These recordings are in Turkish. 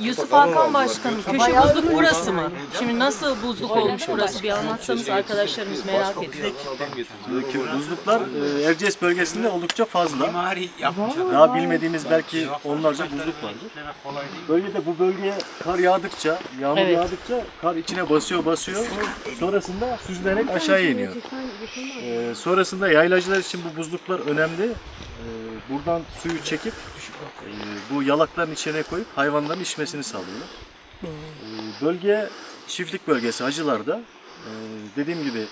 Yusuf Hakan Başkanım, köşe buzluk burası mı? Şimdi nasıl buzluk olmuş burası bir anlatsanız arkadaşlarımız merak ediyor. Buradaki buzluklar e, Erciyes bölgesinde oldukça fazla. Daha bilmediğimiz belki onlarca buzluk vardır. Bölgede bu bölgeye kar yağdıkça, yağmur Evet. yağdıkça kar içine basıyor basıyor. Sonrasında süzülerek aşağıya iniyor. Ee, sonrasında yaylacılar için bu buzluklar önemli. Ee, buradan suyu çekip e, bu yalakların içine koyup hayvanların içmesini sağlıyorlar. Ee, bölge çiftlik bölgesi Acılar'da. Ee, dediğim gibi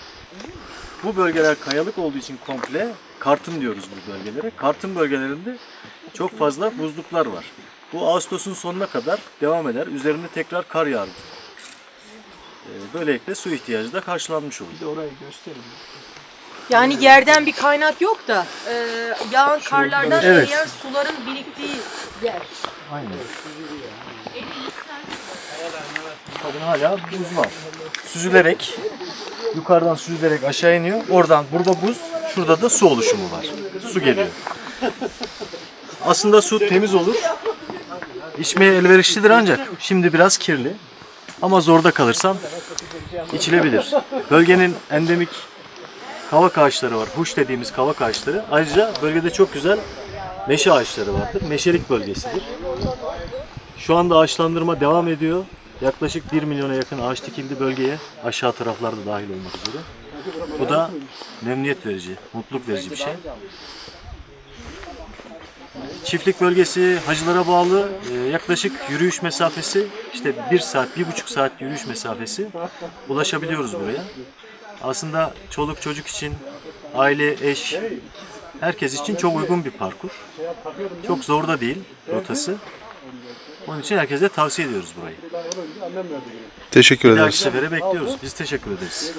bu bölgeler kayalık olduğu için komple kartın diyoruz bu bölgelere. Kartın bölgelerinde çok fazla buzluklar var. Bu Ağustos'un sonuna kadar devam eder. Üzerinde tekrar kar yağar. Böylelikle su ihtiyacı da karşılanmış olur. Yani yerden bir kaynak yok da e, yağan karlardan Evet. eriyen suların biriktiği yer. Aynen. Bakın hala buz var. Süzülerek, yukarıdan süzülerek aşağı iniyor. Oradan burada buz, şurada da su oluşumu var. Su geliyor. Aslında su temiz olur. İçmeye elverişlidir ancak şimdi biraz kirli. Ama zorda kalırsan içilebilir. Bölgenin endemik kavak ağaçları var. Huş dediğimiz kavak ağaçları. Ayrıca bölgede çok güzel meşe ağaçları vardır. Meşelik bölgesidir. Şu anda ağaçlandırma devam ediyor. Yaklaşık 1 milyona yakın ağaç dikildi bölgeye. Aşağı taraflarda dahil olmak üzere. Bu da memnuniyet verici, mutluluk verici bir şey. Çiftlik bölgesi hacılara bağlı Ee, yaklaşık yürüyüş mesafesi işte 1 saat, 1,5 saat yürüyüş mesafesi ulaşabiliyoruz buraya. Aslında çoluk çocuk için, aile, eş, herkes için çok uygun bir parkur. Çok zor da değil rotası. Onun için herkese tavsiye ediyoruz burayı. Teşekkür Bir dahaki ederiz. sefere bekliyoruz. Biz teşekkür ederiz.